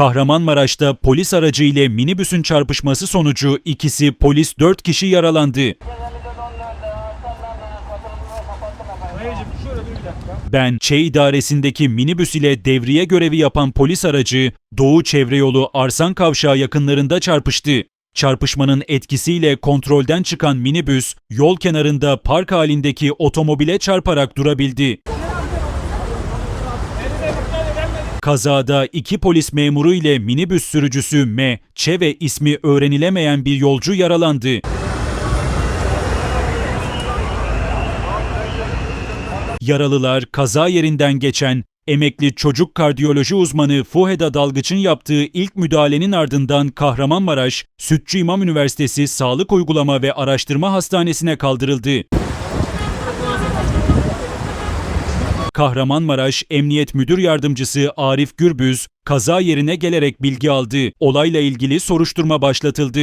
Kahramanmaraş'ta polis aracı ile minibüsün çarpışması sonucu ikisi polis 4 kişi yaralandı. Ben Ç idaresindeki minibüs ile devriye görevi yapan polis aracı Doğu Çevre Yolu Arsan Kavşağı yakınlarında çarpıştı. Çarpışmanın etkisiyle kontrolden çıkan minibüs yol kenarında park halindeki otomobile çarparak durabildi. Kazada iki polis memuru ile minibüs sürücüsü M, Ç ve ismi öğrenilemeyen bir yolcu yaralandı. Yaralılar kaza yerinden geçen emekli çocuk kardiyoloji uzmanı Fuheda Dalgıç'ın yaptığı ilk müdahalenin ardından Kahramanmaraş Sütçü İmam Üniversitesi Sağlık Uygulama ve Araştırma Hastanesi'ne kaldırıldı. Kahramanmaraş Emniyet Müdür Yardımcısı Arif Gürbüz kaza yerine gelerek bilgi aldı. Olayla ilgili soruşturma başlatıldı.